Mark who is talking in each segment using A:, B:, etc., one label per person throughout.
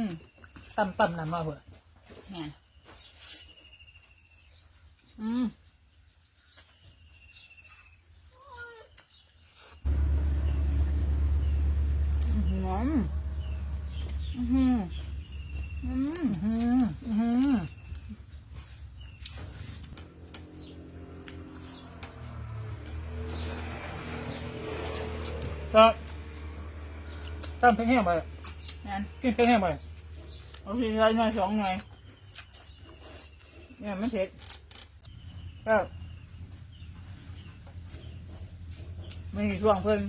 A: อืม
B: ตั้มตั้มน้ำมาเผื่อ
A: แม่นอืมอื้อหืออือหืออืม
B: อืมอืมก็ตั้มเพลงแห้งไป
A: แม่น
B: กินเพลงแห้งไป
A: เอาทีละหน่อยสองหน่อยเนี่ยไม่เผ็ดก็ไม่มีช่วงเพิ่น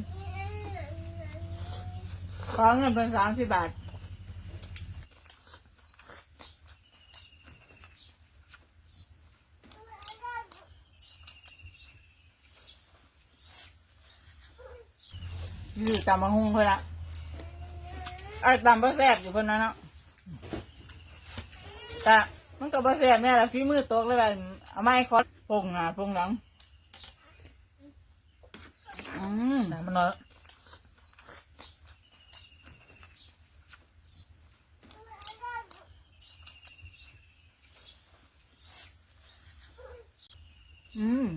A: ขอเงินเพิ่นสามสิบบาทอยู่ตามมาหุงเพิ่นละไอ้ตามบะแซ่บอยู่เพิ่อนนั้นเนาะ แต่มันก็บะแซ่บเนี่ยแหละฝีมือตกเลยแบบเอาไม้คอดปงหน้าปงหลังอืม
B: น้ำมันน้อย
A: อืม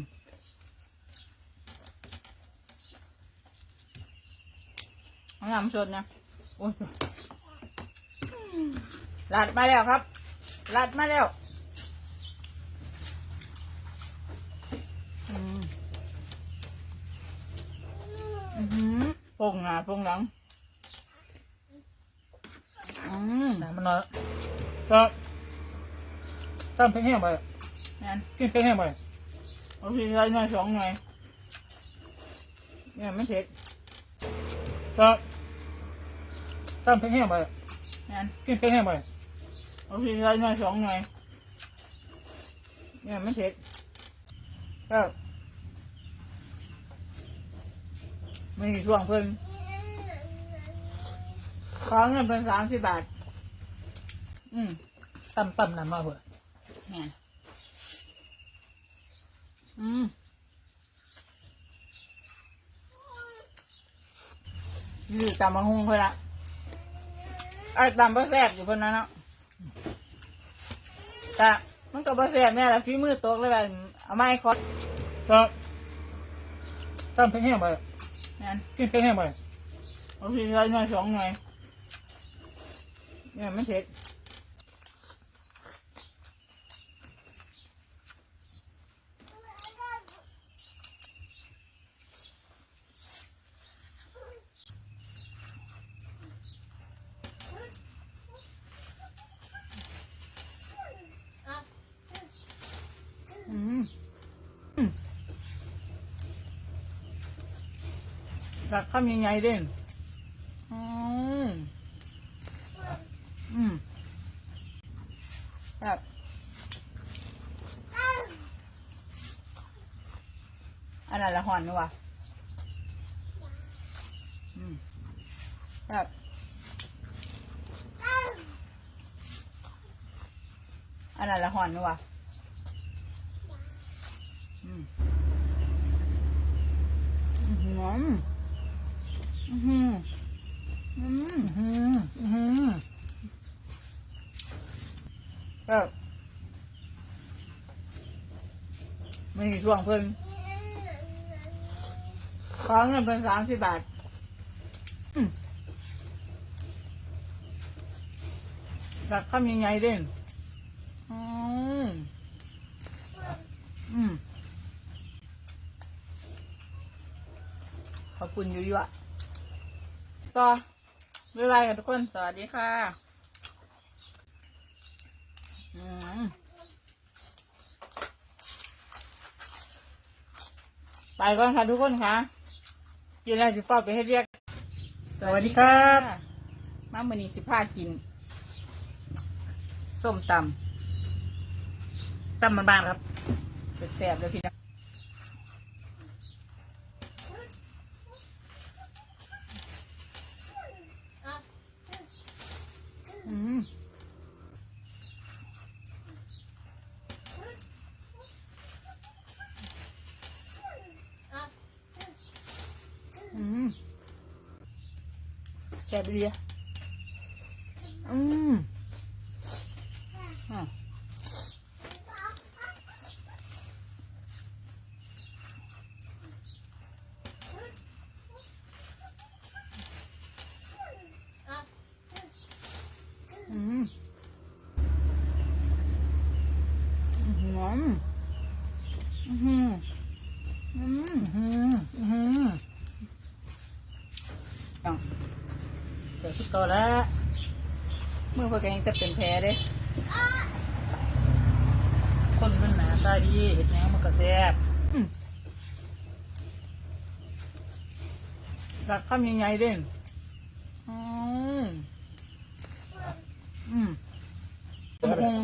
A: เอาน้ำสดนะโอ้ยลัดมาแล้วครับ ลัดมาแล้วอืมอือหือปงหน้าปงหลังอืม
B: น้ำมันน้อยก็ตั้มเพลงแห้งไป
A: นั่น
B: กินเพลงแห้งไป
A: เอาทีละหน่อยสองหน่อยเนี่ยไม่เผ็ด
B: ก็ตั้มเพลงแห้งไป
A: นั่น
B: กินเพลงแห้งไป
A: เอาทีละหน่อยสองหน่อยเนี่ยไม่เผ็ดก็ไม่มีช่วงเพิ่นขอเงินเพิ่นสามสิบบาท อืม
B: ตั้มตั้มน้ำมาเผื่อ
A: แม่นอืมอยู่ตามมาหุงเพิ่นละไอ้ตามบะแซ่บอยู่เพิ่นนั้นเนาะ แต่มันก็บะแซ่บเนี่ยแหละฝีมือตกเลยแบบเอาไม้คอด
B: ก็ตั้มเพลงแห้งไป
A: นั่น
B: กินเพลงแห้งไป
A: เอาทีละหน่อยสองหน่อยเนี่ยไม่เผ็ด อืมอืม รักข้ามยังไงเด่นอืมอืมแบบอันนั้นละหอนนี่วะอืมแบบอันนั้นละหอนนี่วะ อืมอืมอืมอืม
B: อืมอืม
A: ก็ ไม่มีช่วงเพิ่นขอเงินเพิ่นสามสิบบาทอืมรักข้ามยังไงเด่นอืมอืมขอบคุณยุ่ยๆก็บ๊ายบายกันทุกคน สวัสดีค่ะ อืม ไปก่อนค่ะทุกคนค่ะกินอะไรสิฟ้าไปให้เรียก
B: สวัสดีครับ
A: มามือนี้สิพากิน ส้มต
B: ตั้มมันบ้านครับำ
A: แซ่บๆเลยพี่น้อง ซ่บเลยอืมอืมอืมอืมอืม
B: เก่าแล้ว
A: มือเพื่อแกยังจะเป็นแผลเด้
B: คนมันหนาตาดีเห็ดแหนงมันก็แซ่บ
A: อืมรักคำยังไงเด่นอืมอืมคง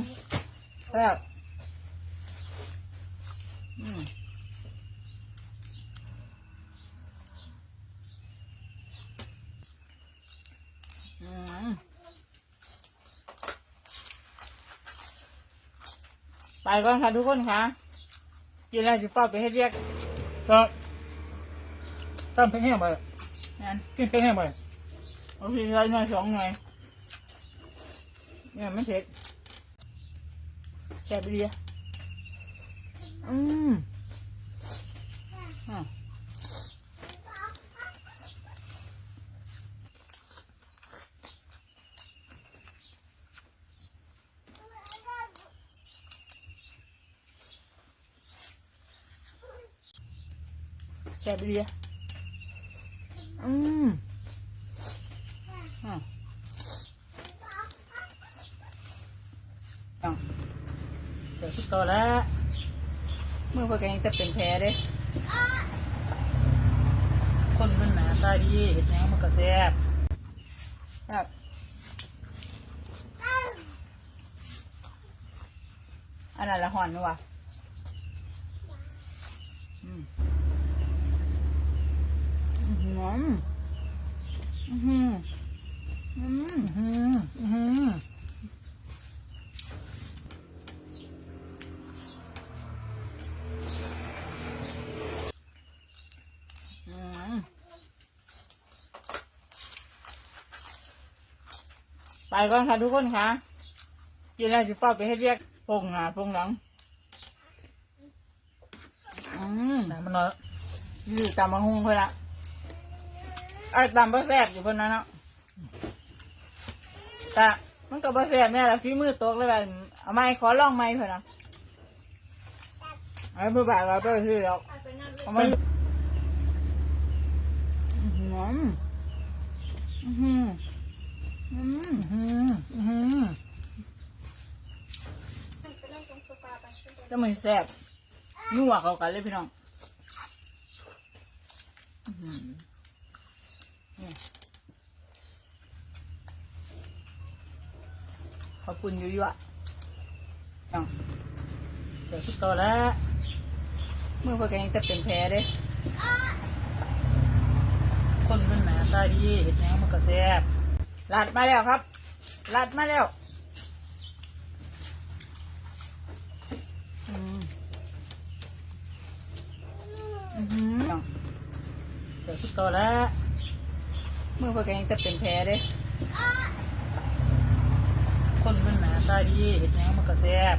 A: แล้วอืม ไปก่อนค่ะทุกคนค่ะกินอะไรจะเฝ้าไปให้เรียก
B: ก็ตั้มเพ่งแห้งไป
A: งั้น
B: กินเพ่งแห้งไป
A: โอเคใช้หน่อยสองหน่อยเนี่ยไม่เผ็ดแซ่บดีอะอืมอะแซ่บดีอืมอะ
B: เสียที่เก่าแล้ว
A: มือพื่อแกยังจะเป็นแผลเด้
B: คนมันหนาตาดีเห็ดแหนงมันก็แซ่บ
A: ครับอันนั้นละหอนไหมวะอืม อืมอืมอืมอืม
B: อืมอืม
A: อืมไปก่อนค่ะทุกคนค่ะกินอะไรจะเฝ้าไปให้เรียกปงหาปงหลังอืม
B: มันน้อย
A: อยู่ตามบางฮุงเพื่อละ ไอ้ตามบะแซบอยู่เพื่นนั้นเนาะแต่มันก็บะแซบเนี่ยแหละฝีมือตกเลยแบบเอาไม้ขอลองไม้เพื่อนนะไอ้ผู้บ่าวเราก็คือเราเอาไม้อื้อหืออื้อหืออืม
B: อืมอืม
A: จะเหมือนแซบนัวเขากันเลยพี่น้องอื้อหือนี่ ขอบคุณยั่วๆน้อง
B: เสียที่เก่าแล้ว
A: มือพื่อแกยังจะเป็นแผลเด้
B: คนมันหนาตาดีเห็ดแหนงมันก็แซ่บ
A: ลัดมาแล้วครับลัดมาแล้ว
B: เสียที่เก่าแล้ว
A: มือพื่อแกยังจะเป็นแผลเด้
B: คนมันหนาตาดีเห็ดแหนงมันก็แซ่บ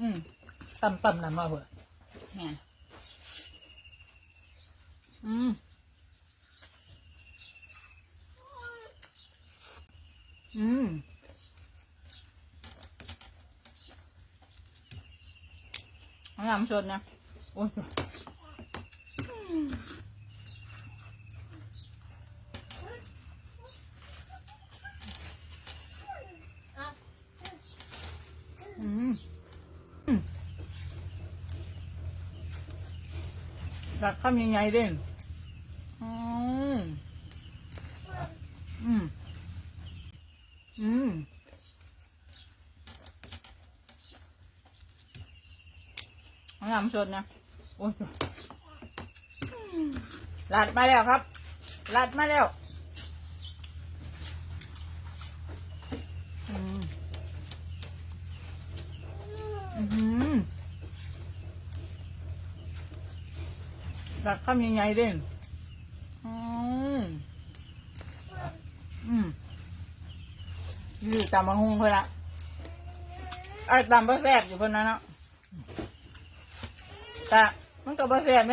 A: อืม
B: ตั้มตั้มน้ำมาหัว
A: แม่นอืมอืมเอาน้ำสดนะโอ้ยอืมอืม รักคำยังไงเด่นอืมอืมอืมน้ำสดนะโอ้ยลัดมาแล้วครับลัดมาแล้วอืมอืม สักคำยังไงเด่นอืมอืมอยู่ตามมาหุงเพื่อละไอ้ตามบะแซบอยู่เพื่อนนั้นเนาะแต่มันก็บะแซบเนี่ย